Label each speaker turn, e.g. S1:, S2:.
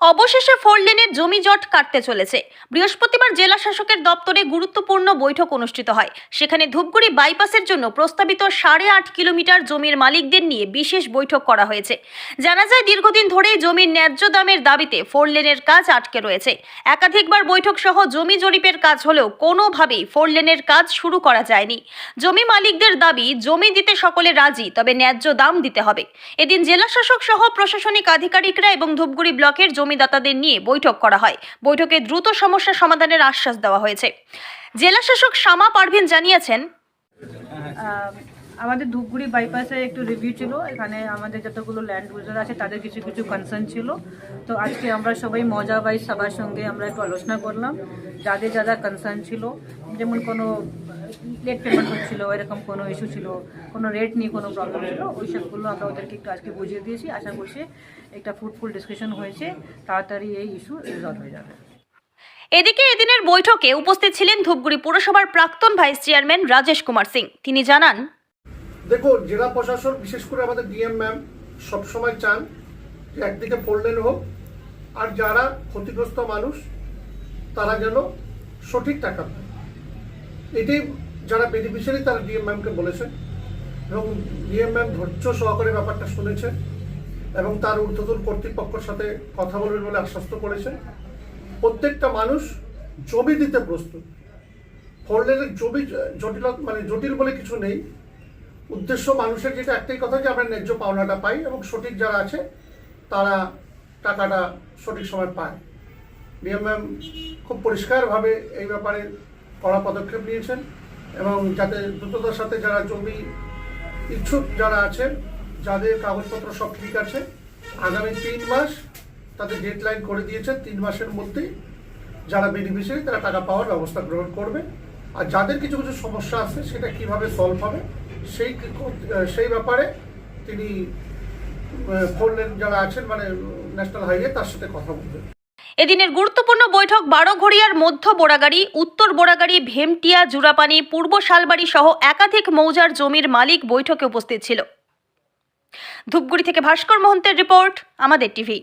S1: অবশেষে ফোর লেনের জমি জট কাটতে চলেছে। বৃহস্পতিবার জেলা শাসকের দপ্তরে গুরুত্বপূর্ণ বৈঠক অনুষ্ঠিত হয়। সেখানে ধূপগুড়ি বাইপাসের জন্য প্রস্তাবিত সাড়ে আট কিলোমিটার জমির মালিকদের নিয়ে বিশেষ বৈঠক করা হয়েছে। জানা যায়, দীর্ঘদিন ধরেই জমির ন্যায্য দামের দাবিতে ফোর লেনের কাজ আটকে রয়েছে। একাধিকবার বৈঠক সহ জমি জরিপের কাজ হলেও কোনোভাবেই ফোর লেনের কাজ শুরু করা যায়নি। জমি মালিকদের দাবি, জমি দিতে সকলে রাজি, তবে ন্যায্য দাম দিতে হবে। এদিন জেলা শাসক সহ প্রশাসনিক আধিকারিকরা এবং ধূপগুড়ি ব্লকের জমিদাতাদের নিয়ে বৈঠক করা হয়। বৈঠকে দ্রুত সমস্যা সমাধানের আশ্বাস দেওয়া হয়েছে। জেলা শাসক শামা পারভিন জানিয়েছেন
S2: আমাদের ধূপগুড়ি বাইপাসে একটু রিভিউ ছিল। এখানে আমাদের যতগুলো ল্যান্ড ইউজার আছে, তাদের কিছু কিছু কনসার্ন ছিল। তো আজকে আমরা সবাই মজা বাই সবার সঙ্গে আমরা একটু আলোচনা করলাম। যাদের যারা কনসার্ন ছিল, যেমন কোনো লেট পেমেন্ট হচ্ছিল এরকম কোনো ইস্যু ছিল কোনো রেট নিয়ে কোনো প্রবলেম ছিল ওই সবগুলো আমরা ওদেরকে একটু আজকে বুঝিয়ে দিয়েছি। আশা করছি একটা ফ্রুটফুল ডিসকাশন হয়েছে তাড়াতাড়ি এই ইস্যু রিজলভ হয়ে যাবে।
S1: এদিকে এদিনের বৈঠকে উপস্থিত ছিলেন ধূপগুড়ি পুরসভার প্রাক্তন ভাইস চেয়ারম্যান রাজেশ কুমার সিং। তিনি জানান
S3: দেখুন জেলা প্রশাসন বিশেষ করে আমাদের ডিএম ম্যাম সবসময় চান যে একদিকে ফোর লেন হোক আর যারা ক্ষতিগ্রস্ত মানুষ তারা যেন সঠিক টাকা পায়। এটাই যারা বেনিফিশিয়ারি তারা ডিএম ম্যামকে বলেছেন এবং ডিএম ম্যাম ধৈর্য সহকারে ব্যাপারটা শুনেছে এবং তার ঊর্ধ্বতন কর্তৃপক্ষের সাথে কথা বলবেন বলে আশ্বস্ত করেছে প্রত্যেকটা মানুষ জমি দিতে প্রস্তুত। ফোর জমি জটিল মানে জটিল বলে কিছু নেই। উদ্দেশ্য মানুষের যেটা একটাই কথা যে আমরা ন্যায্য পাওনাটা পাই এবং সঠিক যারা আছে তারা টাকাটা সঠিক সময় পায়। ডিএম ম্যাম খুব পরিষ্কারভাবে এই ব্যাপারে কড়া পদক্ষেপ নিয়েছেন এবং যাতে দ্রুততার সাথে যারা জমি ইচ্ছুক যারা আছেন যাদের কাগজপত্র সব ঠিক আছে, আগামী তিন মাস তাদের ডেডলাইন করে দিয়েছেন তিন মাসের মধ্যেই যারা বেনিফিশিয়ারি তারা টাকা পাওয়ার ব্যবস্থা গ্রহণ করবে। আর যাদের কিছু কিছু সমস্যা আছে সেটা কীভাবে সলভ হবে, সেই সেই ব্যাপারে তিনি ফোন যারা আছেন মানে ন্যাশনাল হাইওয়ে তার সাথে কথা বলবেন।
S1: এদিনের গুরুত্বপূর্ণ বৈঠক বারোঘড়িয়ার মধ্য বোড়াগাড়ি উত্তর বোড়াগাড়ি ভেমটিয়া, জুরাপানি, পূর্ব শালবাড়ি সহ একাধিক মৌজার জমির মালিক বৈঠকে উপস্থিত ছিল। ধূপগুড়ি থেকে ভাস্কর মহন্তের রিপোর্ট, আমাদের টিভি।